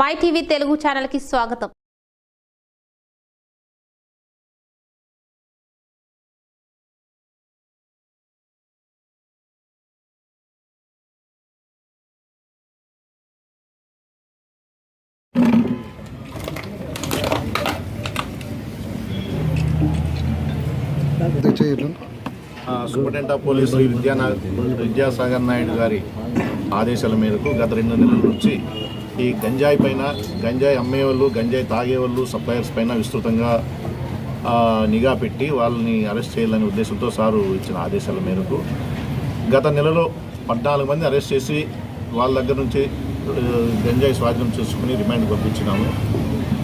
By TV Telugu ఛానల్కి స్వాగతం. Superintendent of police Vidyasagar Naidu గారి ఆదేశాల మేరకు గత రెండు నెలల నుంచి ఈ గంజాయి పైన గంజాయి అమ్మేవాళ్ళు గంజాయి తాగేవాళ్ళు సప్లయర్స్ పైన విస్తృతంగా నిఘా పెట్టి వాళ్ళని అరెస్ట్ చేయాలనే ఉద్దేశంతో సారు ఇచ్చిన ఆదేశాల మేరకు గత నెలలో పద్నాలుగు మంది అరెస్ట్ చేసి వాళ్ళ దగ్గర నుంచి గంజాయి స్వాధీనం చేసుకుని రిమాండ్ పంపించినాము.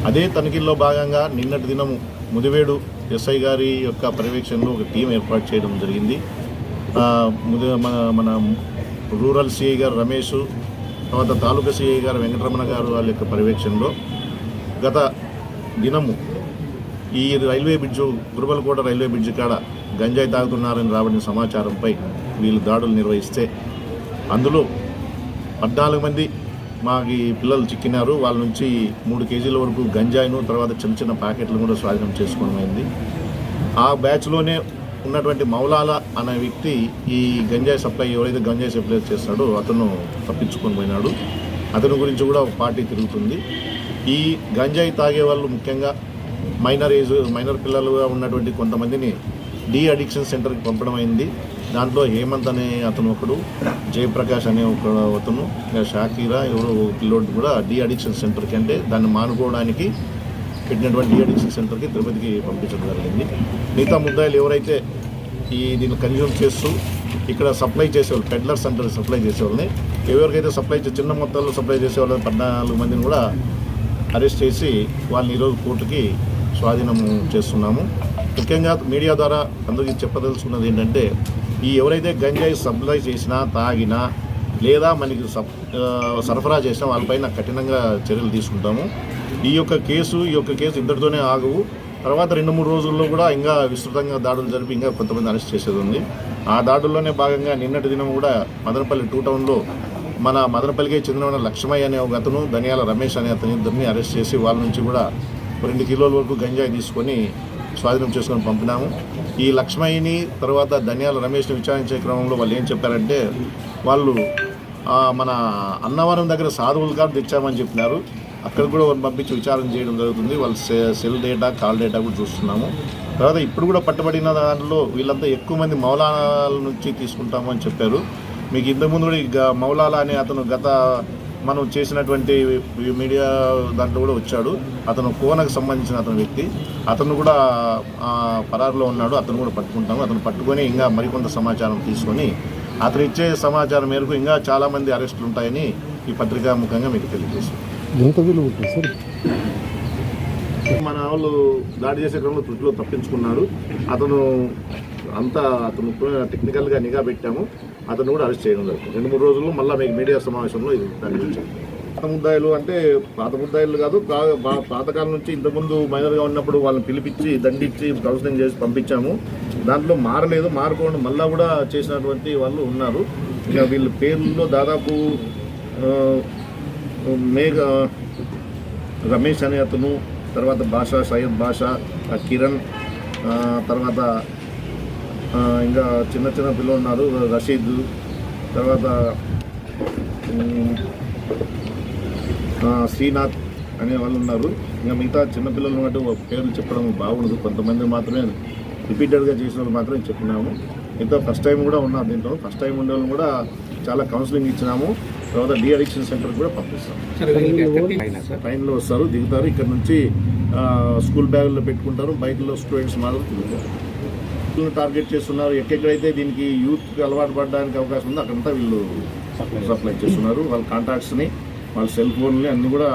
అదే తనిఖీల్లో భాగంగా నిన్నటి దినం ముదివేడు ఎస్ఐ గారి యొక్క పర్యవేక్షణలో ఒక టీం ఏర్పాటు చేయడం జరిగింది. ముది మన మన రూరల్ సిఐ గారు రమేష్ తర్వాత తాలూకా సిఐ గారు వెంకటరమణ గారు వాళ్ళ యొక్క పర్యవేక్షణలో గత దినము ఈ railway bridge Gurubalakota railway bridge కాడ గంజాయి తాగుతున్నారని రాబడిన సమాచారంపై వీళ్ళు దాడులు నిర్వహిస్తే అందులో పద్నాలుగు మంది మాకు ఈ పిల్లలు చిక్కినారు. వాళ్ళ నుంచి మూడు కేజీల వరకు గంజాయిను తర్వాత చిన్న చిన్న ప్యాకెట్లు కూడా స్వాధీనం చేసుకోవడం అయింది. ఆ బ్యాచ్లోనే ఉన్నటువంటి మౌలాల అనే వ్యక్తి ఈ గంజాయి సప్లై ఎవరైతే గంజాయి సప్లై చేస్తాడో అతను తప్పించుకొని పోయినాడు. అతని గురించి కూడా ఒక పార్టీ తిరుగుతుంది. ఈ గంజాయి తాగే వాళ్ళు ముఖ్యంగా మైనర్ ఏజ్ మైనర్ పిల్లలుగా ఉన్నటువంటి కొంతమందిని డి అడిక్షన్ సెంటర్కి పంపడం అయింది. దాంట్లో హేమంత్ అనే అతను ఒకడు జయప్రకాష్ అనే ఒక అతను ఇంకా షాకీరా ఎవరో ఒక పిల్లోడు కూడా డీ అడిక్షన్ సెంటర్కి అంటే దాన్ని మానుకోవడానికి పెట్టినటువంటి డి సెంటర్కి తిరుపతికి పంపించడం జరిగింది. మిగతా ముద్దాయిలు ఎవరైతే ఈ దీన్ని కన్జ్యూమ్ చేస్తూ ఇక్కడ సప్లై చేసేవాళ్ళు పెడ్లర్స్ అంటారు సప్లై చేసేవాళ్ళని ఎవరికైతే సప్లై చే- చిన్న మొత్తాల్లో సప్లై చేసేవాళ్ళు పద్నాలుగు మందిని కూడా అరెస్ట్ చేసి వాళ్ళని ఈరోజు కోర్టుకి స్వాధీనం చేస్తున్నాము. ముఖ్యంగా మీడియా ద్వారా అందరికీ చెప్పదలుచుకున్నది ఏంటంటే ఈ ఎవరైతే గంజాయి సప్లై చేసినా తాగినా లేదా మనకి సప్ సరఫరా చేసిన వాళ్ళపైన కఠినంగా చర్యలు తీసుకుంటాము. ఈ యొక్క కేసు ఈ యొక్క కేసు ఇద్దరితోనే ఆగవు. తర్వాత రెండు మూడు రోజుల్లో కూడా ఇంకా విస్తృతంగా దాడులు జరిపి ఇంకా కొంతమంది అరెస్ట్ చేసేది ఉంది. ఆ దాడుల్లోనే భాగంగా నిన్నటి దినం కూడా మదనపల్లి టూ టౌన్లో మన మదనపల్లికి చెందిన లక్ష్మయ్య అనే ఒక అతను ధనియాల రమేష్ అనే అతని ఇద్దరిని అరెస్ట్ చేసి వాళ్ళ నుంచి కూడా రెండు కిలోల వరకు గంజాయి తీసుకొని స్వాధీనం చేసుకొని పంపినాము. ఈ లక్ష్మయ్యని తర్వాత ధనియాల రమేష్ని విచారించే క్రమంలో వాళ్ళు ఏం చెప్పారంటే వాళ్ళు మన అన్నవరం దగ్గర సాధువులు గారు తెచ్చామని చెప్పినారు. అక్కడ కూడా వాళ్ళు పంపించి విచారణ చేయడం జరుగుతుంది. వాళ్ళ సె- సెల్ డేటా కాల్ డేటా కూడా చూస్తున్నాము. తర్వాత ఇప్పుడు కూడా పట్టబడిన దాంట్లో వీళ్ళంతా ఎక్కువ మంది మౌలాల నుంచి తీసుకుంటాము అని చెప్పారు. మీకు ఇంతకుముందు కూడా మౌలాలా మౌలాల అనే అతను గత మనం చేసినటువంటి మీడియా దాంట్లో కూడా వచ్చాడు. అతను కోనకు సంబంధించిన అతని వ్యక్తి. అతను కూడా ఆ, పరారులో ఉన్నాడు. అతను కూడా పట్టుకుంటాము. అతను పట్టుకొని ఇంకా మరికొంత సమాచారం తీసుకొని అతను ఇచ్చే సమాచారం మేరకు ఇంకా చాలామంది అరెస్టులు ఉంటాయని ఈ పత్రికా ముఖంగా మీకు తెలియజేస్తుంది. మన వాళ్ళు దాడి చేసే క్రమంలో త్రుటిలో తప్పించుకున్నాడు. అతను అంతా అతను టెక్నికల్గా నిఘా పెట్టాము. అతను కూడా అరెస్ట్ చేయడం జరుగుతుంది. రెండు మూడు రోజుల్లో మళ్ళీ మీకు మీడియా సమావేశంలో ఇది దాని పాత ముద్దాయిలు అంటే పాత ముద్దాయిలు కాదు పా- పాతకాలం నుంచి ఇంతకుముందు మైనర్గా ఉన్నప్పుడు వాళ్ళని పిలిపించి దండిచ్చి కౌన్సిలింగ్ చేసి పంపించాము. దాంట్లో మారలేదు మారకుండా మళ్ళా కూడా చేసినటువంటి వాళ్ళు ఉన్నారు. ఇక వీళ్ళ పేర్లలో దాదాపు మేఘ రమేష్ అనే అతను తర్వాత భాష సయ్యద్ భాష కిరణ్ తర్వాత ఇంకా చిన్న చిన్న పిల్లలు ఉన్నారు రషీద్ తర్వాత శ్రీనాథ్ అనే వాళ్ళు ఉన్నారు. ఇంకా మిగతా చిన్నపిల్లలు ఉన్నట్టు పేర్లు చెప్పడం బాగుండదు. కొంతమంది మాత్రమే రిపీటెడ్గా చేసిన వాళ్ళు మాత్రమే చెప్పినాము. మిగతా ఫస్ట్ టైం కూడా ఉన్నారు దీంట్లో. ఫస్ట్ టైం ఉండే వాళ్ళు కూడా చాలా కౌన్సిలింగ్ ఇచ్చినాము. తర్వాత డి అడిక్షన్ సెంటర్ కూడా పంపిస్తాం ట్రైన్లో వస్తారు దిగుతారు. ఇక్కడ నుంచి ఆ, స్కూల్ బ్యాగుల్లో పెట్టుకుంటారు. బైక్లో స్టూడెంట్స్ మాత్రం తిరుగుతారు. టార్గెట్ చేస్తున్నారు. ఎక్కడైతే దీనికి యూత్కి అలవాటు పడడానికి అవకాశం ఉందో అక్కడంతా వీళ్ళు సప్లై చేస్తున్నారు. వాళ్ళ కాంటాక్ట్స్ని వాళ్ళ సెల్ ఫోన్ని అన్నీ కూడా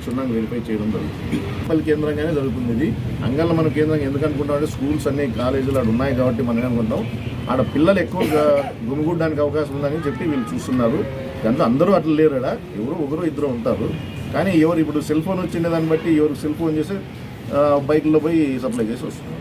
క్షుణ్ణంగా వెరిఫై చేయడం జరుగుతుంది. పల్లి కేంద్రంగానే జరుగుతుంది ఇది. అంగళ్ళ మనం కేంద్రం ఎందుకు అనుకుంటాం అంటే స్కూల్స్ అన్ని కాలేజీలు ఆడ ఉన్నాయి కాబట్టి మనం అనుకుంటాం? ఆడ పిల్లలు ఎక్కువగా గుమిగూడడానికి అవకాశం ఉందని చెప్పి వీళ్ళు చూస్తున్నారు. దాంట్లో అందరూ అట్లా లేరాడ ఎవరు ఒకరు ఇద్దరు ఉంటారు. కానీ ఎవరు ఇప్పుడు సెల్ ఫోన్ వచ్చిన దాన్ని బట్టి ఎవరు సెల్ ఫోన్ చేసి బైక్లో పోయి సప్లై చేసి వస్తున్నారు.